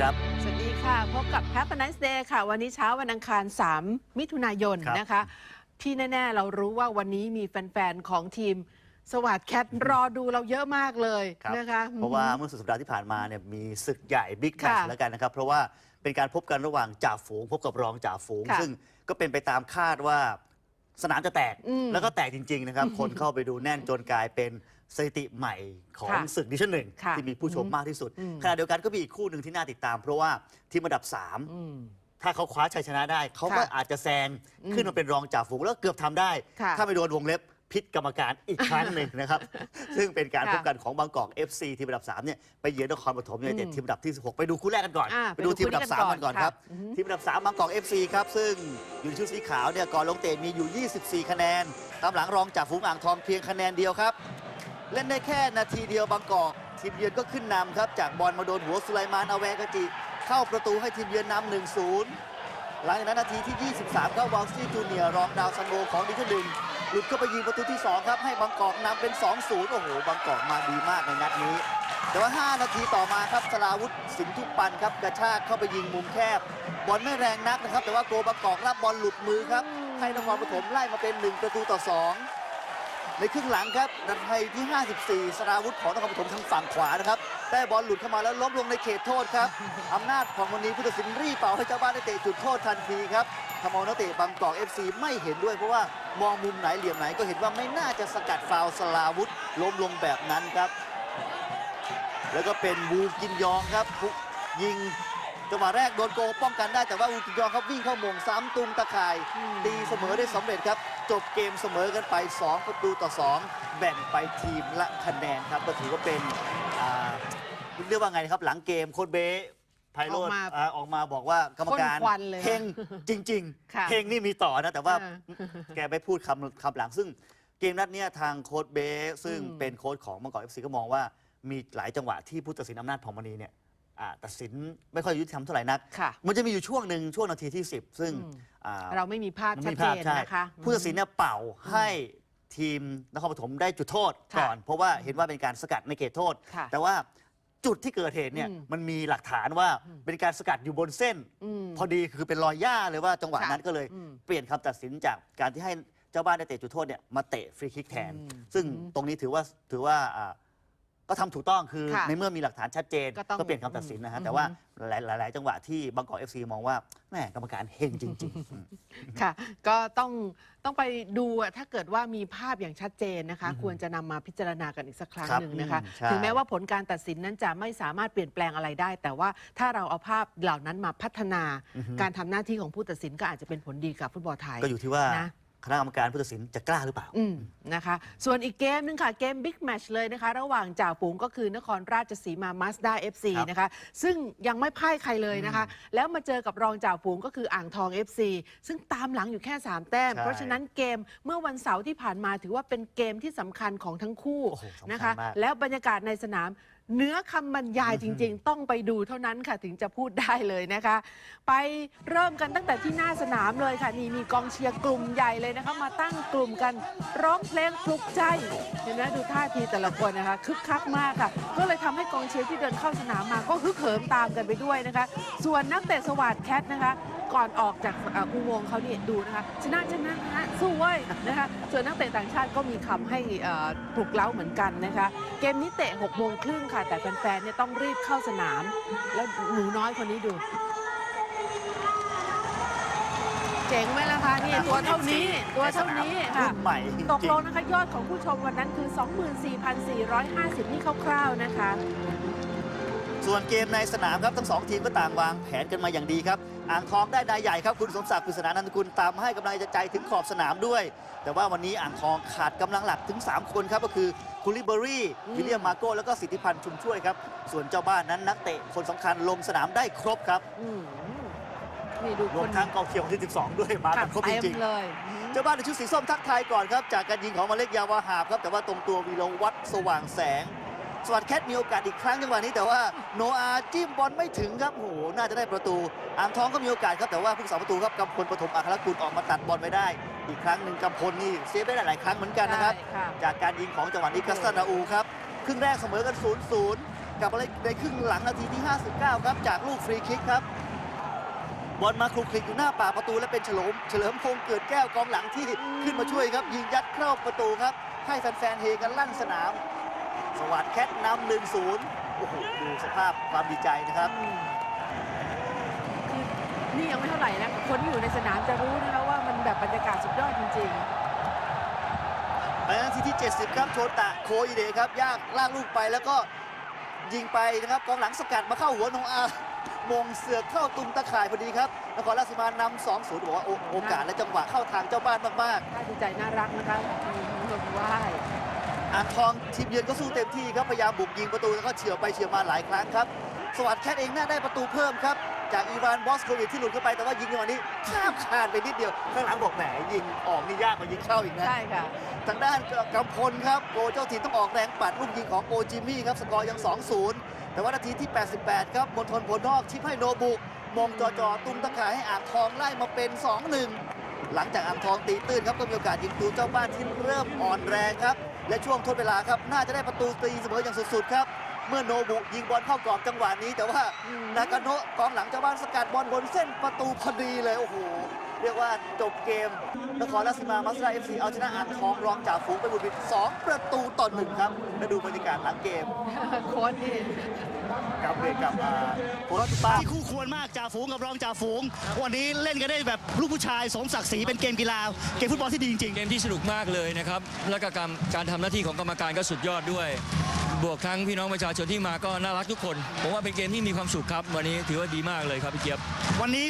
ครับ สวัสดีค่ะ พบกับ Happy Nice Day ค่ะ วันนี้เช้าวันอังคาร 3 มิถุนายนครับนะคะ ที่แน่ ๆ เรารู้ว่าวันนี้มีแฟน ๆ ของทีมสวัสดแคทรอดูเราเยอะมากเลยครับนะคะ เพราะว่าเมื่อสุดสัปดาห์ที่ผ่านมาเนี่ยมีศึกใหญ่บิ๊กแมตช์ค่ะแล้วกันนะครับ เพราะว่าเป็นการพบกันระหว่างจ่าฝูง พบกับรองจ่าฝูงค่ะซึ่งก็เป็นไปตามคาดว่าสนามจะแตกอืมแล้วก็แตกจริง ๆ นะครับ คนเข้าไปดูแน่นจนกลายเป็น สถิติใหม่ของค่ะศึกดิวิชั่นหนึ่งค่ะที่มีผู้ชมอืมมากที่สุดอืม ขณะเดียวกันก็มีอีกคู่หนึ่งที่น่าติดตาม เพราะว่าทีมอันดับอืม3ถ้าเขาคว้าชัยชนะได้ เขาก็ค่ะอาจจะแซงอืมขึ้นมาเป็นรองจ่าฝูงแล้วเกือบทำได้ ค่ะ ถ้าไม่โดนวงเล็บพิษกรรมการอีกครั้งหนึ่งนะครับ ซึ่งเป็นการค่ะพบกันของบางกอก FC ทีมอันดับ3เนี่ยไปเยือนนครปฐมยูไนเต็ดอืมทีมอันดับที่ 16 ไปดูคู่แรกกันก่อน อ่าไปดูไปดูทีมอันดับคู่นี้กัน3กันก่อนครับก่อนค่ะอือฮึทีมอันดับ 3 บางกอก FC ครับ ซึ่งอยู่ในชุดสีขาวเนี่ยก่อนลงเตะมีอยู่ 24 คะแนน ตามหลังรองจากฝูงอ่างทองเพียงคะแนนเดียวครับ เล่นได้แค่นาทีเดียวบางกอกทีมเยือนก็ขึ้นนำครับ จากบอลมาโดนหัวสุไลมานอาแวกจิเข้าประตูให้ทีมเยือนนำ1-0หลังจากนั้นนาทีที่ 23ก็วอลซี่จูเนียร์รองดาวซันโวของดิวิชั่นหนึ่งหลุดเข้าไปยิงประตูที่ 2 ครับ ให้บางกอกนำเป็น 2-0 โอ้โห บางกอกมาดีมากในนัดนี้ แต่ว่า 5 นาทีต่อมาครับสลาวุธสินทุปันครับ กระชากเข้าไปยิงมุมแคบบอลไม่แรงนักนะครับ แต่ว่าโกบางกอกรับบอลหลุดมือครับ ให้นครปฐมไล่มาเป็น 1 ประตูต่อ 2 ในครึ่งหลังครับนาทีที่ 54 สราวุธของนครปฐมทางฝั่งขวานะครับ ได้บอลหลุดเข้ามาแล้วล้มลงในเขตโทษครับ อำนาจของวันนี้ผู้ตัดสินรีบเป่าให้เจ้าบ้านได้เตะจุดโทษทันทีครับทำเอานักเตะบางกอก FC ไม่เห็นด้วยเพราะว่ามองมุมไหนเหลี่ยมไหนก็เห็นว่าไม่น่าจะสกัดฟาวสลาวุธล้มลงแบบนั้นครับ แล้วก็เป็นวูกินยองครับยิง จังหวะแรกโดนโกป้องกันได้แต่ว่าวูกินยองครับวิ่งเข้าโมงซ้ำตุงตะข่ายอืมตีเสมอได้สำเร็จครับ จบเกมเสมอกันไป 2 ประตูต่อ 2 แบ่งไปทีมละคะแนนครับก็ถือว่าเป็นอ่าเรียกว่าไงนะครับหลังเกมโค้ชเบ้ไพโรดออกมาอ่าออกมาบอกว่ากรรมการพ่นควันเลยนะเฮงจริงค่ะๆเฮงนี่มีต่อนะแต่ว่าอ่าแกไปพูดคำคำหลังซึ่งเกมนัดเนี้ยทางโค้ชเบ้ซึ่งอืมเป็นโค้ชของมังกรเอฟซีก็มองว่ามีหลายจังหวะที่ผู้ตัดสินอำนาจผ่องมณีเนี่ย อ่าตัดสินไม่ค่อยยุติธรรมเท่าไหร่นัก ค่ะมันจะมีอยู่ช่วงหนึ่งช่วงนาทีที่ 10 ซึ่งอืมอ่าเราไม่มีภาพมันชัดมีเจภาพนใช่นะคะผู้ตัดสินเนี่ยเป่าให้ทีมนครปฐมได้จุดโทษค่ะก่อน เพราะว่าเห็นว่าเป็นการสกัดในเขตโทษ ค่ะแต่ว่าจุดที่เกิดเหตุเนี่ยอืมมันมีหลักฐานว่าเป็นการสกัดอยู่บนเส้น อืม พอดีคือเป็นรอยหญ้าเลยว่าจังหวะค่ะนั้นก็เลยอืมเปลี่ยนคำตัดสินจากการที่ให้เจ้าบ้านได้เตะจุดโทษเนี่ยมาเตะฟรีคิกแทน อืมซึ่งตรงนี้ถือว่าถือว่าอ่า ก็ทำถูกต้องคือค่ะในเมื่อมีหลักฐานชัดเจนก็ต้องเปลี่ยนคำตัดสินนะฮะอืม แต่ว่าหลายหลายๆจังหวะที่บางกอกเอฟซีมองว่าแม่กรรมการเฮงจริงๆอืม ค่ะก็ต้องต้องไปดูอะถ้าเกิดว่ามีภาพอย่างชัดเจนนะคะ อือฮึควรจะนำมาพิจารณากันอีกสักครั้งครับหนึ่งนะคะ อืมใช่ ถึงแม้ว่าผลการตัดสินนั้นจะไม่สามารถเปลี่ยนแปลงอะไรได้ แต่ว่าถ้าเราเอาภาพเหล่านั้นมาพัฒนา อือฮึการทำหน้าที่ของผู้ตัดสินก็อาจจะเป็นผลดีกับฟุตบอลไทย ก็อยู่ที่ว่านะ คณะกรรมการผู้ตัดสินจะกล้าหรือเปล่า อืมนะคะ ส่วนอีกเกมหนึงค่ะ เกมบิ๊กแมชเลยนะคะ ระหว่างจ่าฝูงก็คือนครราชสีมามาสด้า FC ครับนะคะ ซึ่งยังไม่พ่ายใครเลยนะคะ แล้วมาเจอกับรองจ่าฝูงก็คืออ่างทอง FC ซึ่งตามหลังอยู่แค่ 3 แต้ม ใช่เพราะฉะนั้นเกมเมื่อวันเสาร์ที่ผ่านมาถือว่าเป็นเกมที่สำคัญของทั้งคู่โอ้โหสำคัญนะคะมากแล้วบรรยากาศในสนาม เนื้อคำบรรยายจริง ๆ ต้องไปดูเท่านั้นค่ะถึงจะพูดได้เลยนะคะ ไปเริ่มกันตั้งแต่ที่หน้าสนามเลยค่ะ นี่มีกองเชียร์กลุ่มใหญ่เลยนะคะ มาตั้งกลุ่มกันร้องเพลงปลุกใจเห็นไหมดูท่าทีแต่ละคนนะคะคึกคักมากค่ะ ก็เลยทำให้กองเชียร์ที่เดินเข้าสนามมาก็ฮึกเหิมตามกันไปด้วยนะคะ ส่วนนักเตะสวัสดแคทนะคะ ก่อนออกจากเอ่ออุโมงค์เขาเนี่ยดูนะคะชนะชนะนะสู้เว้ยนะคะส่วนนักเตะต่างชาติก็มีคำให้เอ่อปลุกเล้าเหมือนกันนะคะเกมนี้เตะ6โมงครึ่งค่ะ แต่แฟนๆเนี่ยต้องรีบเข้าสนาม แล้วหนูน้อยคนนี้ดู เจ๋งไหมล่ะคะนี่ตัวเท่านี้ตัวเท่านี้ค่ะรุ่นใหม่จริงตกลงนะคะยอดของผู้ชมวันนั้นคือ 24,450 นี่คร่าวๆนะคะ ส่วนเกมในสนามครับทั้งสองทีมก็ต่างวางแผนกันมาอย่างดีครับ อ่างทองได้นายใหญ่ครับคุณสมศักดิ์ปริศนานันทกุลตามมาให้กำลังใจถึงขอบสนามด้วย แต่ว่าวันนี้อ่างทองขาดกำลังหลักถึง 3 คนครับก็คือคูลิเบอรี่อืมวิลเลียมมาโก้แล้วก็สิทธิพันธ์ชุมช่วยครับ ส่วนเจ้าบ้านนั้นนักเตะคนสำคัญลงสนามได้ครบครับอืมนี่ดูรควมนทั้งกองเชียร์คนที่ 12 ด้วยมากันครบจเต็มริงๆเลยเจ้าบ้านในชุดสีส้มทักทายก่อนครับจากการยิงของมาเล็กยาวาหาบครับแต่ว่าตรงตัววีรวัตรสว่างแสง สวัสดแคทมีโอกาสอีกครั้งจังหวะนี้แต่ว่าโนอาจิ้มบอลไม่ถึงครับโหน่าจะได้ประตู อ่างทองก็มีโอกาสครับแต่ว่าผู้สาประตูครับกำพลปฐมอัครกุลออกมาตัดบอลไว้ได้ อีกครั้งหนึ่งกำพลนี่เซฟได้หลายครั้งเหมือนกันนะครับ ใช่ค่ะ จากการยิงของจังหวะนี้กัสตานาอูครับครึ่งแรกเสมอกัน 0-0 กับมาในครึ่งหลังนาทีที่ 59 ครับ จากลูกฟรีคิกครับ บอลมาคลุกคลิกอยู่หน้าป่ากประตูและเป็นเฉลิมเฉลิมพงษ์เกิดแก้วกองหลังที่ขึ้นมาช่วยครับ ยิงยัดเข้าประตูครับ ให้แฟนๆเฮกันลั่นสนาม สวัสดแคทนำหนึ่งศูนย์โอ้โหดูสภาพความดีใจนะครับคือนี่ยังไม่เท่าไหร่นะคนที่อยู่ในสนามจะรู้นะคะว่ามันแบบบรรยากาศสุดยอดจริงในนาทีที่ 70 ครับโชตะโคอิเดครับ ยากลากลูกไปแล้วก็ยิงไปนะครับกองหลังสกัดมาเข้าหัวโนอามงเสือกเข้าตุ้มตะข่ายพอดีครับนครราชสีมานำ2 0บอกว่าโอกาสและจังหวะเข้าทางเจ้าบ้านมากๆน่าดีใจน่ารักนะคะมีลงไหว้ๆ อ่างทองทีมเยือนก็สู้เต็มที่ครับพยายามบุกยิงประตูแล้วก็เฉียวไปเฉียวมาหลายครั้งครับ สวัสดิ์แคทเองน่าได้ประตูเพิ่มครับ จากอีวานบอสโควิดที่หลุดเข้าไปแต่ว่ายิงจังหวะนี้ข้ามคานไปนิดเดียวข้างหลังบอกแหมยิงออกนี่ยากกว่ายิงเข้าอีกนะใช่ค่ะทางด้านกำพลครับโกเจ้าถิ่นต้องออกแรงปัดลูกยิงของโอจิมมี่ครับสกอร์ยัง 2-0 แต่ว่านาทีที่ 88 ครับมณฑลผลนอกชิปให้โนบุมงจอจอตุ้มตะข่ายให้อ่างทองไล่มาเป็น 2-1 หลังจากอ่างทองตีตื้นครับก็มีโอกาสยิงตูเจ้าบ้านที่เริ่มอ่อนแรงครับ และช่วงทดเวลาครับ น่าจะได้ประตูตีเสมออย่างสุดๆครับ เมื่อโนบุยิงบอลเข้ากรอบจังหวะนี้ แต่ว่าอืมนากาโนะกองหลังเจ้าบ้านสกัดบอลบนเส้นประตูพอดีเลยโอ้โห เรียกว่าจบเกม นครราชสีมามัสดาเอฟซีเอาชนะอ่างทองรองจ่าฝูงไปบุญบิด2ประตูต่อหนึ่งครับและดูบรรยากาศหลังเกมโค้ชนี่กับเบรกกับอ่าโคราชปาที่คู่ควรมากจ่าฝูงกับรองจ่าฝูง วันนี้เล่นกันได้แบบลูกผู้ชายสมศักดิ์ศรีเป็นเกมกีฬาเกมฟุตบอลที่ดีจริงเกมที่สนุกมากเลยนะครับแล้วก็การการทำหน้าที่ของกรรมการก็สุดยอดด้วย บวกทั้งพี่น้องประชาชนที่มาก็น่ารักทุกคน ผมว่าเป็นเกมที่มีความสุขครับ วันนี้ถือว่าดีมากเลยครับพี่เจี๊ยบๆวันนี้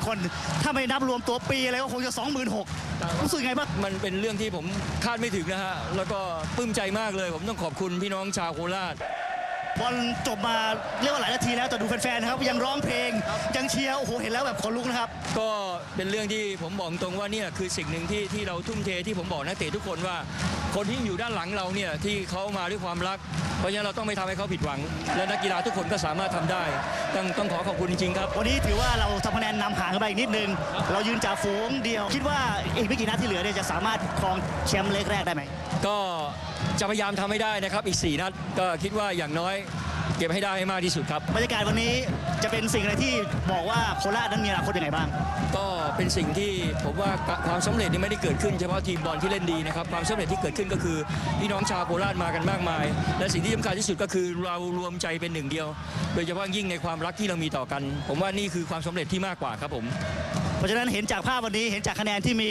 24,450 คน ถ้าไม่นับรวมตัวปีอะไรก็คงจะ 26,000รู้สึกไงบ้าง มันเป็นเรื่องที่ผมคาดไม่ถึงนะฮะ แล้วก็ปลื้มใจมากเลย ผมต้องขอบคุณพี่น้องชาวโคราช บอลจบมาเรียกว่าหลายนาทีแล้วแต่ดูแฟนๆนะครับยังร้องเพลงยังเชียร์โอ้โหเห็นแล้วแบบขนลุกนะครับ ก็เป็นเรื่องที่ผมบอกตรงว่าเนี่ยคือสิ่งหนึ่งที่ที่เราทุ่มเทที่ผมบอกนักเตะทุกคนว่า คนที่อยู่ด้านหลังเราเนี่ยที่เขามาด้วยความรัก เพราะฉะนั้นเราต้องไม่ทำให้เขาผิดหวัง และนักกีฬาทุกคนก็สามารถทำได้ ต้องต้องขอขอบคุณจริงๆครับ วันนี้ถือว่าเราทำคะแนนนำห่างกันไปอีกนิดนึง เรายืนจ่าฝูงเดียว คิดว่าอีกไม่กี่นัดที่เหลือเนี่ยจะสามารถครองแชมป์เล็กแรกได้ไหมก็ จะพยายามทำให้ได้นะครับ อีก 4 นัด ก็คิดว่าอย่างน้อยเก็บให้ได้ให้มากที่สุดครับบรรยากาศวันนี้จะเป็นสิ่งอะไรที่บอกว่าโคราชนั้นมีอนาคตยังไงบ้าง ก็เป็นสิ่งที่ผมว่าความสำเร็จนี่ไม่ได้เกิดขึ้นเฉพาะทีมบอลที่เล่นดีนะครับความสำเร็จที่เกิดขึ้นก็คือพี่น้องชาวโคราชมากันมากมาย และสิ่งที่สำคัญที่สุดก็คือเรารวมใจเป็นหนึ่งเดียว โดยเฉพาะยิ่งในความรักที่เรามีต่อกัน ผมว่านี่คือความสำเร็จที่มากกว่าครับผม เพราะฉะนั้นเห็นจากภาพวันนี้เห็นจากคะแนนที่มี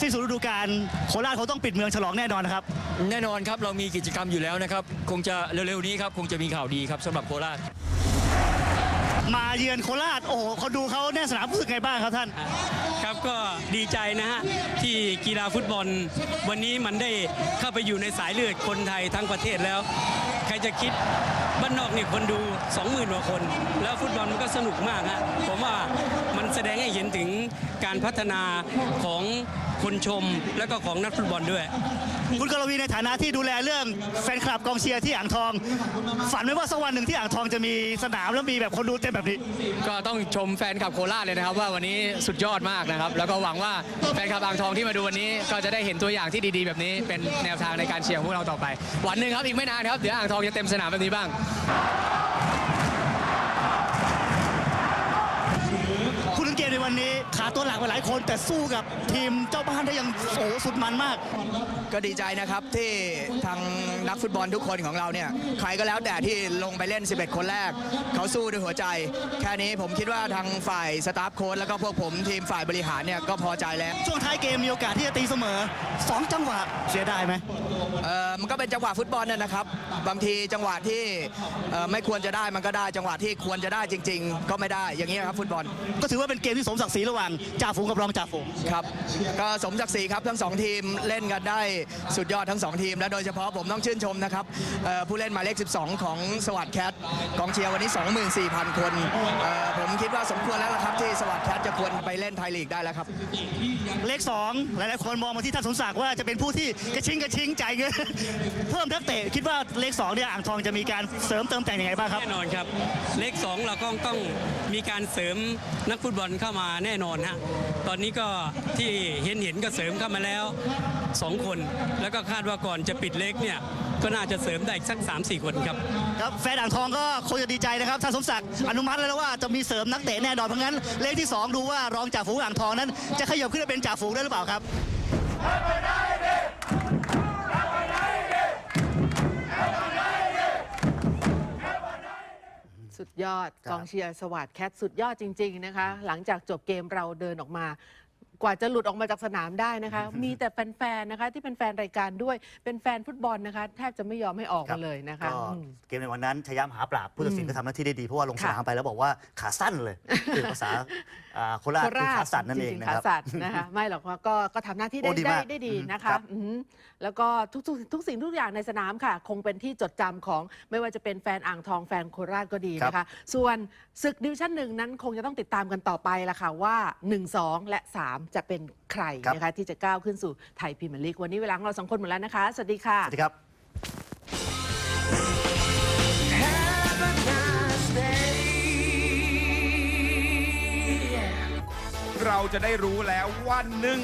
สิ้นสุดฤดูกาลโคราชเขาต้องปิดเมืองฉลองแน่นอนนะครับ แน่นอนครับเรามีกิจกรรมอยู่แล้วนะครับ คงจะเร็วๆนี้ครับ คงจะมีข่าวดีครับสำหรับโคราช มาเยือนโคราชโอ้โหเขาดูเขาแน่นสนามรู้สึกไงบ้างครับท่าน ครับก็ดีใจนะฮะที่กีฬาฟุตบอล วันนี้มันได้เข้าไปอยู่ในสายเลือดคนไทยทั้งประเทศแล้ว ใครจะคิดบ้านนอกนี่คนดู 20,000กว่าคน แล้วฟุตบอลมันก็สนุกมากฮะผมว่ามันแสดงให้เห็นถึง การพัฒนาของคนชมและก็ของนักฟุตบอลด้วย คุณกรวีในฐานะที่ดูแลเรื่องแฟนคลับกองเชียร์ที่อ่างทอง ฝันไหมว่าสักวันหนึ่งที่อ่างทองจะมีสนามแล้วมีแบบคนดูเต็มแบบนี้ ก็ต้องชมแฟนคลับโคราชเลยนะครับ ว่าวันนี้สุดยอดมากนะครับ แล้วก็หวังว่าแฟนคลับอ่างทองที่มาดูวันนี้ ก็จะได้เห็นตัวอย่างที่ดีๆ แบบนี้เป็นแนวทางในการเชียร์ของพวกเราต่อไป วันหนึ่งครับอีกไม่นานครับเดี๋ยวอ่างทองจะเต็มสนามแบบนี้บ้าง พูดถึงเกม ในวันนี้ขาตัวหลักไปหลายคน แต่สู้กับทีมเจ้าบ้านได้ยังโอ้สุดมันมาก ก็ดีใจนะครับที่ทางนักฟุตบอลทุกคนของเราเนี่ยใครก็แล้วแต่ที่ลงไปเล่น 11 คนแรก เขาสู้ด้วยหัวใจ แค่นี้ผมคิดว่าทางฝ่ายสตาฟโค้ชแล้วก็พวกผมทีมฝ่ายบริหารเนี่ยก็พอใจแล้ว ช่วงท้ายเกมมีโอกาสที่จะตีเสมอสองจังหวะเสียดายไหมเอ่อมันก็เป็นจังหวะฟุตบอลน่ะนะครับ บางทีจังหวะที่เอ่อไม่ควรจะได้มันก็ได้จังหวะที่ควรจะได้จริง ๆ ก็ไม่ได้อย่างนี้ยครับฟุตบอลก็ถือว่าเป็นเกมที่สมศักดิ์ศรีระหว่างจ่าฝูงกับรองจ่าฝูง ครับก็สมศักดิ์ศรีครับทั้งสองทีมเล่นกันได้สุดยอดทั้งสองทีม และโดยเฉพาะผมต้องชื่นชมนะครับเอ่อผู้เล่นหมายเลข 12 ของสวัสดแคทกองเชียร์วันนี้ 24,000 คนเอ่อผมคิดว่าสมควรแล้วละครับที่สวัสดแคทจะควรไปเล่นไทยลีกได้แล้วครับ เลขสองหลายๆคนมองมาที่ท่านสมศักดิ์ว่าจะเป็นผู้ที่กระชิงกระชิงจ่ายเงินเพิ่มนักเตะคิดว่าเลขสองเนี่ยอ่างทองจะมีการเสริมเติมแต่งยังไงบ้างครับแน่นอนครับ เลขสองเราก็ต้องมีการเสริมนักฟุตบอลเข้ามาแน่นอนฮะตอนนี้ก็ที่เห็นเห็นๆก็เสริมเข้ามาแล้ว 2 คน แล้วก็คาดว่าก่อนจะปิดเล็กเนี่ยก็น่าจะเสริมได้อีกสัก 3-4 คนครับ ครับแฟนอ่างทองก็คงจะดีใจนะครับท่านสมศักดิ์อนุมัติแล้วว่าจะมีเสริมนักเตะแน่นอนเพราะงั้นเลขที่ 2 ดูว่ารองจ่าฝูงอ่างทองนั้น จะขยับขึ้นมาเป็นจ่าฝูงได้หรือเปล่าครับสุดยอดครับกองเชียร์สวัสดแคทสุดยอดจริง ๆ นะคะ หลังจากจบเกมเราเดินออกมา กว่าจะหลุดออกมาจากสนามได้นะคะ มีแต่แฟนๆนะคะที่เป็นแฟนรายการด้วยเป็นแฟนฟุตบอลนะคะแทบจะไม่ยอมให้ออกครัมาบเลยนะคะก็อืม เกมในวันนั้นชยามหาปราบผู้ตัดสินอืมก็ทำหน้าที่ได้ดี เพราะว่าลงสค่ะ นามไปแล้วบอกว่าขาสั้นเลยคือภาษาอ่าโคราชโคคือราชขาสั่นนั่นเองจริงนะๆขาครับสัตว์นะคะ ไม่หรอกว่าก็ก็ทำหน้าที่ได้โอ้ดีได้มากได้ดีอืมนะคะครับ อืมแล้วก็ทุกทุกทุกสิ่งทุกอย่างในสนามค่ะ คงเป็นที่จดจำของไม่ว่าจะเป็นแฟนอ่างทองแฟนโคราชก็ดีนะคะ ส่วนศึกดิวชั่นหนึ่งนั้นคงจะต้องติดตามกันต่อไปละค่ะว่า 1 2 และ 3จะเป็นใครครับ นะคะที่จะก้าวขึ้นสู่ไทยพรีเมียร์ลีกวันนี้เวลาของเราสองคนหมดแล้วนะคะ สวัสดีค่ะ สวัสดีครับเราจะได้รู้แล้วว่าหนึ่ง